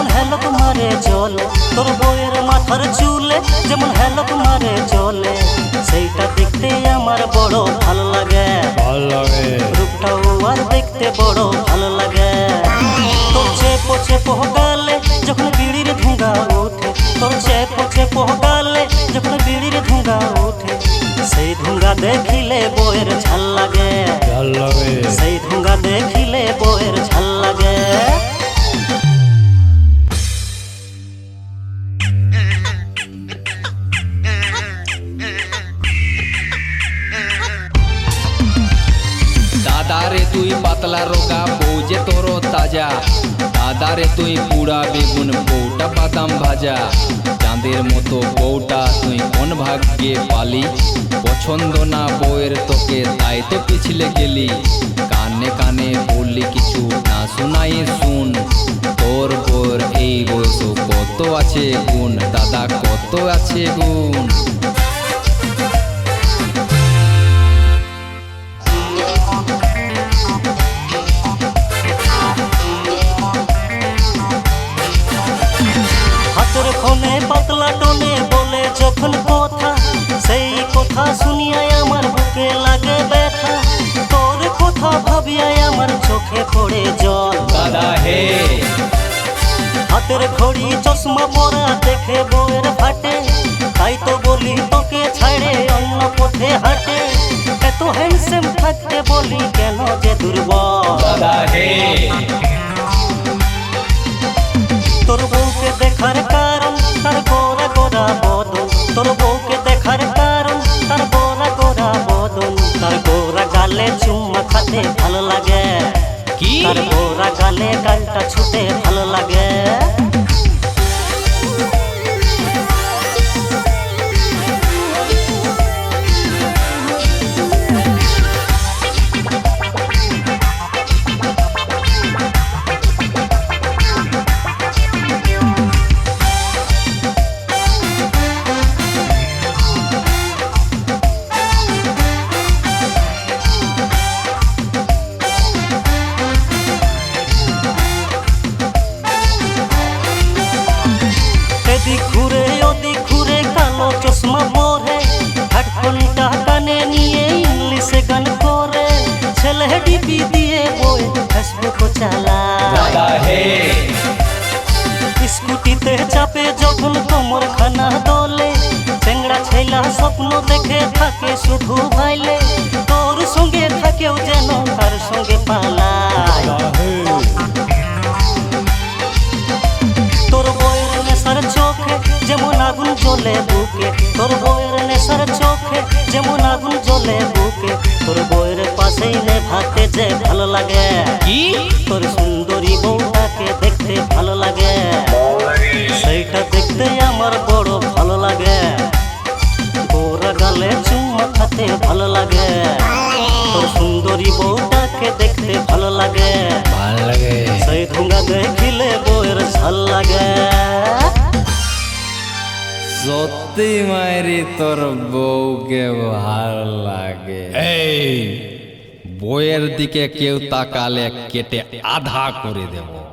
মারে চলে তোর বউয়ের মাথার চুলে যেমন হেলক মারে চলে সেইটা দেখতে আমার বড় ভালো লাগে। রূপটাও আর দেখতে বড় ভালো লাগে। তোর চেপো চেপো গালে যখন বিড়ির ধুঙ্গা ওঠে তোর চেপো চেপো গালে যখন বিড়ির ধুঙ্গা ওঠে সেই ধুঙ্গা দেখিলে তুই রোগা বউ তোর তাজা দাদারে তুই পুরা বেগুন বউটা বাদাম ভাজা চাঁদের মতো বউটা তুই কোন ভাগ্যে পালি পছন্দ না বউয়ের তোকে তাই তো পিছলে গেলি কানে কানে বললি কিছু না শোনাই শুন তোর বউর এই বয়স কত আছে গুণ দাদা কত আছে গুণ হাতের পাতলা বলে যখন কথা সেই কথা শুনিয়াই আমার বুকে লাগে ব্যথা। তোর কথা ভাবিয়াই আমার চোখে পড়ে জল। দাদা হে। হাতের ঘড়ি চশমা পরা দেখে বউয়ের ফাটে। তাই তো বলি তোকে ছাড়ে অন্য পথে হাঁটে। এত হ্যান্ডসাম থাকতে বলি কেন যে দুর্বল? দাদা হে। তোর বউকে দেখার কারণ তার তার গোরা গালে গালটা ছুটে স্কুটিতে চাপে যখন কোমর খানা দোলে চেংড়া ছেলা স্বপ্ন দেখে থাকে শুধু ভাইলে। তোর সঙ্গে থাকেও যেন তার সঙ্গে পালায় তোর বইয়ের নেশার চোখে যেমন আগুন জ্বলে বুকে তোর বইয়ের নেশার চোখে যেমন আগুন জ্বলে বুকে তোর বইয়ের পাশেই নে ভাতে যে ভালো লাগে। কি? তোর সুন্দরী চুম্মা খাতে ভালো লাগে। তোর সুন্দরী বউটাকে দেখতে ভালো লাগে। ভালো লাগে। সেই ধুঙ্গা দেখিলে বউয়ের ঝাল লাগে। সত্যি মায়েরি তোর বউকে ভালো লাগে। এই বইয়ের দিকে কেউ তাকালে কেটে আধা করে দেব।